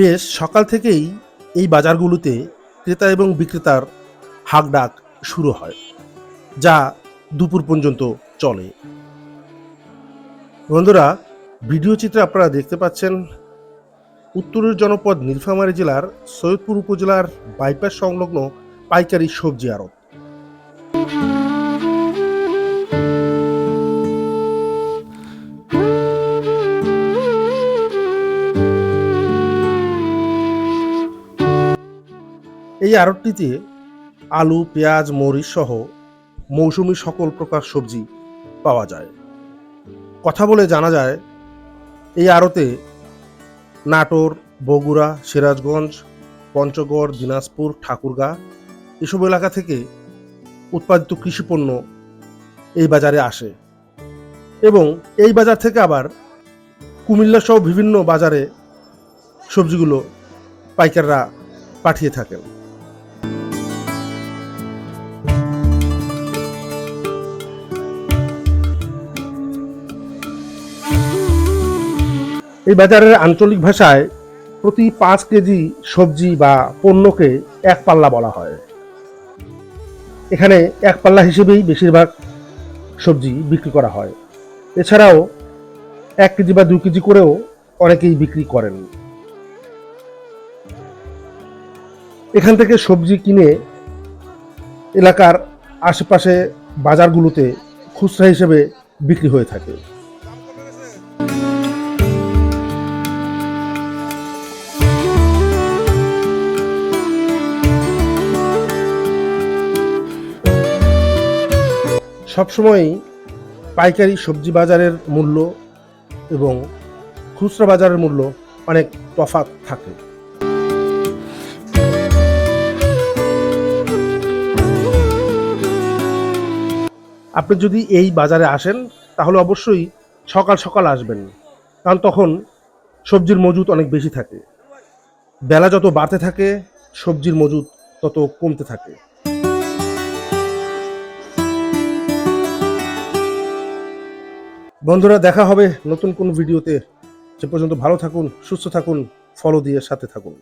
বেশ সকাল থেকেই এই বাজারগুলোতে ক্রেতা এবং বিক্রেতার হাকডাক শুরু হয়, যা দুপুর পর্যন্ত চলে। বন্ধুরা, ভিডিও চিত্রে আপনারা দেখতে পাচ্ছেন, উত্তরের জনপদ নীলফামারী জেলার সৈয়দপুর উপজেলার বাইপাস সংলগ্ন পাইকারি সবজি আড়ত। এই আড়তটিতে আলু, পেঁয়াজ, মরিচ সহ মৌসুমি সকল প্রকার সবজি পাওয়া যায়। কথা বলে জানা যায়, এই আড়তে নাটোর, বগুড়া, সিরাজগঞ্জ, পঞ্চগড়, দিনাজপুর, ঠাকুরগাঁ এসব এলাকা থেকে উৎপাদিত কৃষিপণ্য এই বাজারে আসে এবং এই বাজার থেকে আবার কুমিল্লা সহ বিভিন্ন বাজারে সবজিগুলো পাইকাররা পাঠিয়ে থাকেন। এই বাজারের আঞ্চলিক ভাষায় প্রতি পাঁচ কেজি সবজি বা পণ্যকে এক পাল্লা বলা হয়। এখানে এক পাল্লা হিসেবেই বেশিরভাগ সবজি বিক্রি করা হয়। এছাড়াও এক কেজি বা দুই কেজি করেও অনেকেই বিক্রি করেন। এখান থেকে সবজি কিনে এলাকার আশেপাশে বাজারগুলোতে খুচরা হিসেবে বিক্রি হয়ে থাকে। সবসময়ই পাইকারি সবজি বাজারের মূল্য এবং খুচরা বাজারের মূল্য অনেক তফাৎ থাকে। আপনি যদি এই বাজারে আসেন, তাহলে অবশ্যই সকাল সকাল আসবেন, কারণ তখন সবজির মজুদ অনেক বেশি থাকে। বেলা যত বাড়তে থাকে, সবজির মজুদ তত কমতে থাকে। বন্ধুরা, দেখা হবে নতুন কোন ভিডিওতে। সে পর্যন্ত ভালো থাকুন, সুস্থ থাকুন ফলো দিয়ে সাথে থাকুন।